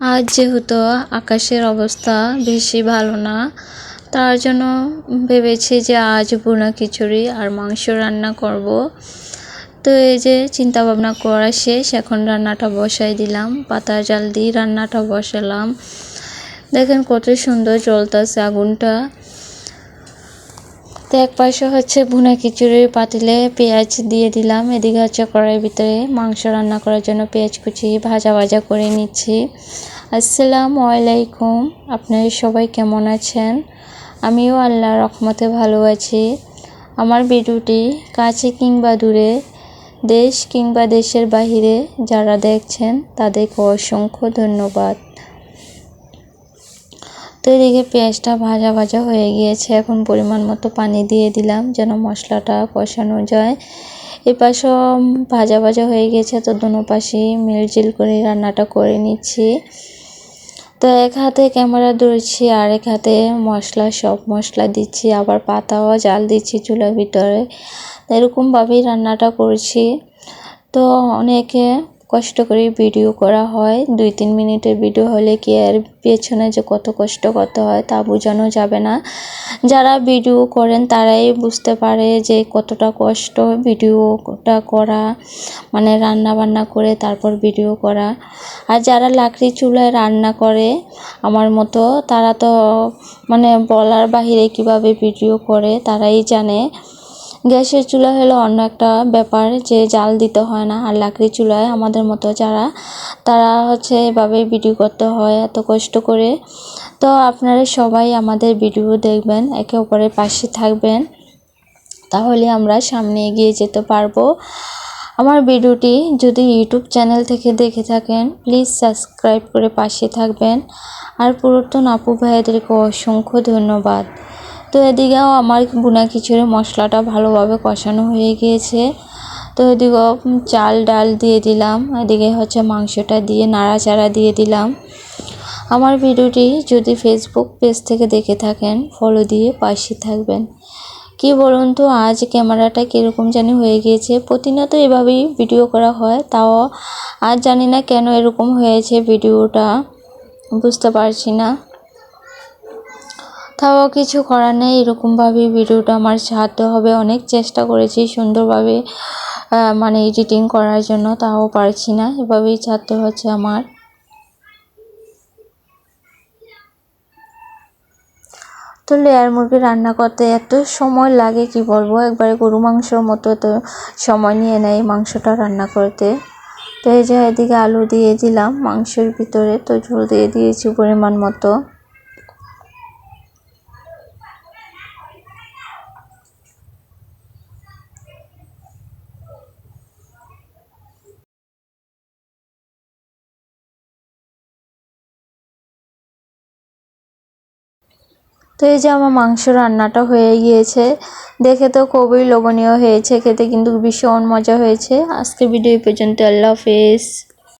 আজ যেহেতু আকাশের অবস্থা বেশি ভালো না, তার জন্য ভেবেছি যে আজ বোনা খিচুড়ি আর মাংস রান্না করব। তো এই যে চিন্তা ভাবনা করা শেষ, এখন রান্নাটা বসাই দিলাম পাতা জাল দিয়ে রান্নাটা বসালাম। দেখেন কত সুন্দর জ্বলতেছে আগুনটা। তো এক পাশে হচ্ছে ভুনা খিচুড়ির পাতিলে পেঁয়াজ দিয়ে দিলাম। এদিকে হচ্ছে কড়াইয়ের ভিতরে মাংস রান্না করার জন্য পেঁয়াজ কুচি ভাজা ভাজা করে নিচ্ছি। আসসালামু আলাইকুম। আপনারা সবাই কেমন আছেন? আমিও আল্লাহর রহমতে ভালো আছি। আমার ভিডিওটি কাছে কিংবা দূরে, দেশ কিংবা দেশের বাহিরে যারা দেখছেন, তাদেরকে অসংখ্য ধন্যবাদ। তো এদিকে পেঁয়াজটা ভাজা ভাজা হয়ে গিয়েছে। এখন পরিমাণ মতো পানি দিয়ে দিলাম যেন মশলাটা কষানো যায়। এ পাশও ভাজা ভাজা হয়ে গেছে তো দোনো পাশেই মিলজিল করে রান্নাটা করে নিচ্ছি। তো এক হাতে ক্যামেরা ধরছি, আর এক হাতে মশলা, সব মশলা দিচ্ছি, আবার পাতাও জাল দিচ্ছি চুলার ভিতরে। এরকমভাবেই রান্নাটা করছি। তো অনেকে কষ্ট করে ভিডিও করা হয়। দুই, তিন মিনিটের ভিডিও হলে কি এর পেছনে যে কত কষ্ট করতে হয় তা বোঝানো যাবে না। যারা ভিডিও করেন তারাই বুঝতে পারে যে কতটা কষ্ট ভিডিওটা করা মানে রান্না বান্না করে তারপর ভিডিও করা। আর যারা লাকড়ি চুলায় রান্না করে, আমার মতো, তারা তো মানে বলার বাহিরে কীভাবে ভিডিও করে তারাই জানে। গ্যাসের চুলা হলো অন্য একটা ব্যাপার যে জাল দিতে হয় না, আর লাকড়ি চুলায় আমাদের মতো যারা, তারা হচ্ছে এভাবে ভিডিও করতে হয়, এত কষ্ট করে। তো আপনারা সবাই আমাদের ভিডিও দেখবেন, একে অপরের পাশে থাকবেন। তাহলে আমরা সামনে এগিয়ে যেতে পারব। আমার ভিডিওটি যদি ইউটিউব চ্যানেল থেকে দেখে থাকেন, প্লিজ সাবস্ক্রাইব করে পাশে থাকবেন। আর পুরাতন আপু ভাইদেরকে অসংখ্য ধন্যবাদ। তো এদিকেও আমার বুনা খিচুড়ি মশলাটা ভালোভাবে কষানো হয়ে গিয়েছে। তো এদিকেও চাল, ডাল দিয়ে দিলাম। এদিকে হচ্ছে মাংসটা দিয়ে নাড়াচাড়া দিয়ে দিলাম। আমার ভিডিওটি যদি ফেসবুক পেজ থেকে দেখে থাকেন ফলো দিয়ে পাশে থাকবেন। কি বলুন তো, আজ ক্যামেরাটা কীরকম জানি হয়ে গিয়েছে। প্রতিনিয়ত এভাবেই ভিডিও করা হয়, তাও আজ জানি না কেন এরকম হয়েছে ভিডিওটা। বুঝতে পারছি না। তাও কিছু করার নেই। এরকমভাবে ভিডিওটা আমার ছাড়তে হবে। অনেক চেষ্টা করেছি সুন্দরভাবে মানে এডিটিং করার জন্য, তাও পারছি না। এভাবেই ছাড়তে হচ্ছে আমার। তো লেয়ার মুরগি রান্না করতে এত সময় লাগে, কি বলব? একবারে গরু মাংসর মতো তো সময় নিয়ে নেয় মাংসটা রান্না করতে। তো এই যে এদিকে আলু দিয়ে দিলাম মাংসের ভিতরে, তো ঝোল দিয়ে দিয়েছি পরিমাণ মতো। তো এই যে আমার মাংস রান্নাটা হয়ে গিয়েছে। দেখে তো খুবই লোভনীয় হয়েছে, খেতে কিন্তু ভীষণ মজা হয়েছে। আজকে ভিডিও পর্যন্ত, আল্লাহ হাফেজ।